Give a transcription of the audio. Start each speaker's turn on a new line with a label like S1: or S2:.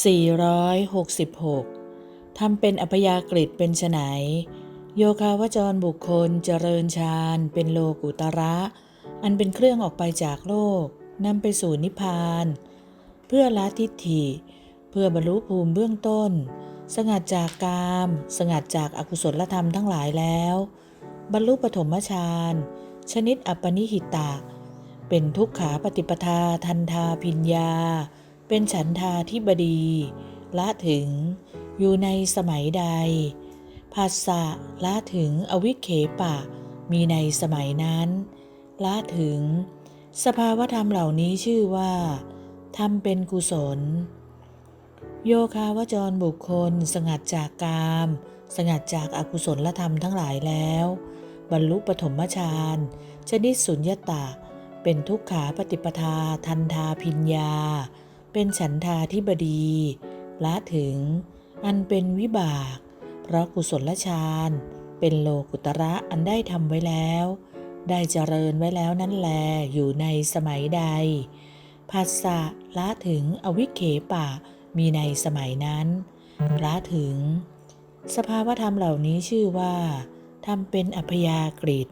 S1: 466 ทำเป็นอัพยากฤิตเป็นไฉนโยคาวจรบุคคลเจริญฌานเป็นโลกุตระ อันเป็นเครื่องออกไปจากโลกนำไปสู่นิพพาน เพื่อละทิฏฐิ เพื่อบรรลุภูมิเบื้องต้น สงัดจากกาม สงัดจากอากุศลธรรมทั้งหลายแล้ว บรรลุปฐมฌานชนิดอัปปนิหิตะเป็นทุกขาปฏิปทาทันทาพิญญา เป็นฉันทาทิบดี ละถึง อยู่ในสมัยใดภาษะละถึงอวิเคปะ มีในสมัยนั้น ละถึง สภาวธรรมเหล่านี้ชื่อว่าทำเป็นกุศล โยคาวจรบุคคล สงัดจากกาม สงัดจากอากุศลธรรมทั้งหลายแล้ว บรรลุปฐมฌานชนิดสุญญตาเป็นทุกขาปฏิปทาทันทาพิญญา เป็นฉันทาธิบดีละถึง อันเป็นวิบาก เพราะกุศลฌานเป็นโลกุตระอันได้ทำไว้แล้ว ได้เจริญไว้แล้วนั่นแลอยู่ในสมัยใดภาษะละถึงอวิเคปะมีในสมัยนั้นละถึง สภาวธรรมเหล่านี้ชื่อว่าทำเป็นอัพยากฤิต